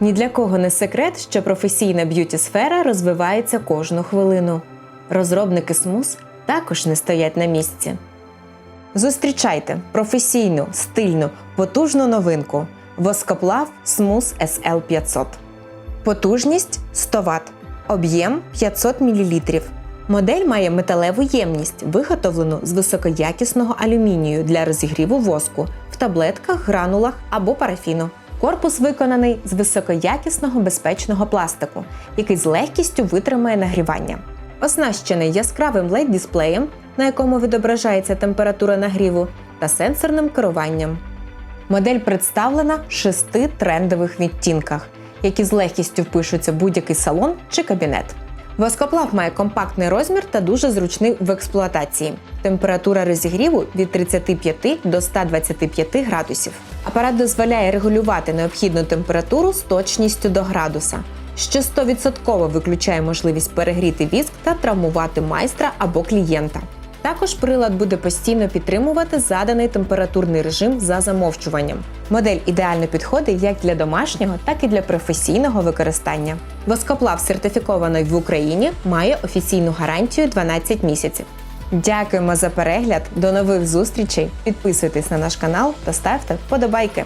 Ні для кого не секрет, що професійна б'юті сфера розвивається кожну хвилину. Розробники смуз також не стоять на місці. Зустрічайте професійну, стильну, потужну новинку Воскоплав Смуз SL 500. Потужність 100 Вт, об'єм 500 мл. Модель має металеву ємність, виготовлену з високоякісного алюмінію для розігріву воску в таблетках, гранулах або парафіну. Корпус виконаний з високоякісного безпечного пластику, який з легкістю витримає нагрівання. Оснащений яскравим led дисплеєм на якому відображається температура нагріву, та сенсорним керуванням. Модель представлена в шести трендових відтінках, які з легкістю впишуться в будь-який салон чи кабінет. Воскоплав має компактний розмір та дуже зручний в експлуатації. Температура розігріву від 35 до 125 градусів. Апарат дозволяє регулювати необхідну температуру з точністю до градуса, що 100% виключає можливість перегріти віск та травмувати майстра або клієнта. Також прилад буде постійно підтримувати заданий температурний режим за замовчуванням. Модель ідеально підходить як для домашнього, так і для професійного використання. Воскоплав сертифікований в Україні має офіційну гарантію 12 місяців. Дякуємо за перегляд. До нових зустрічей. Підписуйтесь на наш канал та ставте вподобайки.